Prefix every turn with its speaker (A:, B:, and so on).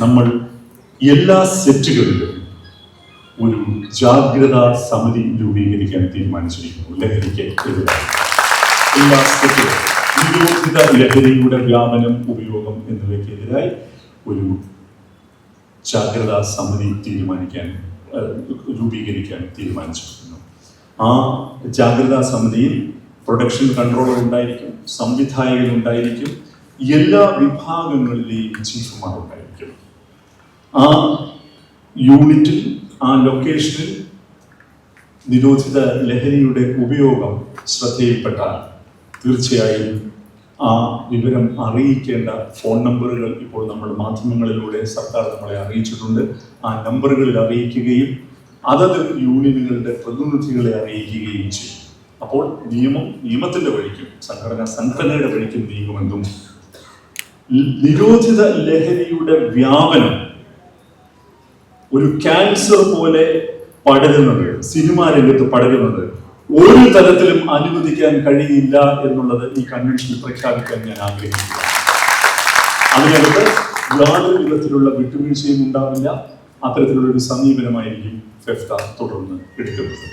A: നമ്മൾ എല്ലാ സെറ്റുകളിലും ഒരു ജാഗ്രതാ സമിതി രൂപീകരിക്കാൻ തീരുമാനിച്ചിരിക്കുന്നു. ലഹരിക്ക് എതിരായി. എല്ലാ സെറ്റുകളും നിരോധിത ലഹരിയുടെ വ്യാപനം ഉപയോഗം എന്നിവയ്ക്കെതിരായി ഒരു ജാഗ്രതാ സമിതി തീരുമാനിക്കാൻ രൂപീകരിക്കാൻ തീരുമാനിച്ചിരിക്കുന്നു. ആ ജാഗ്രതാ സമിതിയിൽ പ്രൊഡക്ഷൻ കൺട്രോളർ ഉണ്ടായിരിക്കും സംവിധായകൻ ഉണ്ടായിരിക്കും എല്ലാ വിഭാഗങ്ങളിലെയും ചീഫുമാർ ഉണ്ടായിരിക്കും. ആ യൂണിറ്റിൽ ആ ലൊക്കേഷനിൽ നിരോധിത ലഹരിയുടെ ഉപയോഗം ശ്രദ്ധയിൽപ്പെട്ടാൽ തീർച്ചയായും ആ വിവരം അറിയിക്കേണ്ട ഫോൺ നമ്പറുകൾ ഇപ്പോൾ നമ്മൾ മാധ്യമങ്ങളിലൂടെ സർക്കാർ നമ്മളെ അറിയിച്ചിട്ടുണ്ട്. ആ നമ്പറുകളിൽ അറിയിക്കുകയും അതത് യൂണിയനുകളുടെ പ്രതിനിധികളെ അറിയിക്കുകയും ചെയ്യും. അപ്പോൾ നിയമം നിയമത്തിന്റെ വഴിക്കും സംഘടന സംഘടനയുടെ വഴിക്കും നീങ്ങുമെന്നും നിരോധിത ലഹരിയുടെ വ്യാപനം ഒരു ക്യാൻസർ പോലെ പടരുന്നത് സിനിമാ രംഗത്ത് പടരുന്നത് ഒരു തരത്തിലും അനുവദിക്കാൻ കഴിയില്ല എന്നുള്ളത് ഈ കൺവെൻഷനിൽ പ്രഖ്യാപിക്കാൻ ഞാൻ ആഗ്രഹിക്കുന്നു. അതിനകത്ത് യാതൊരു വിധത്തിലുള്ള വിട്ടുവീഴ്ചയും ഉണ്ടാവില്ല. അത്തരത്തിലുള്ള ഒരു സമീപനമായിരിക്കും ഫെഫ്ത തുടർന്ന് എടുക്കുന്നത്.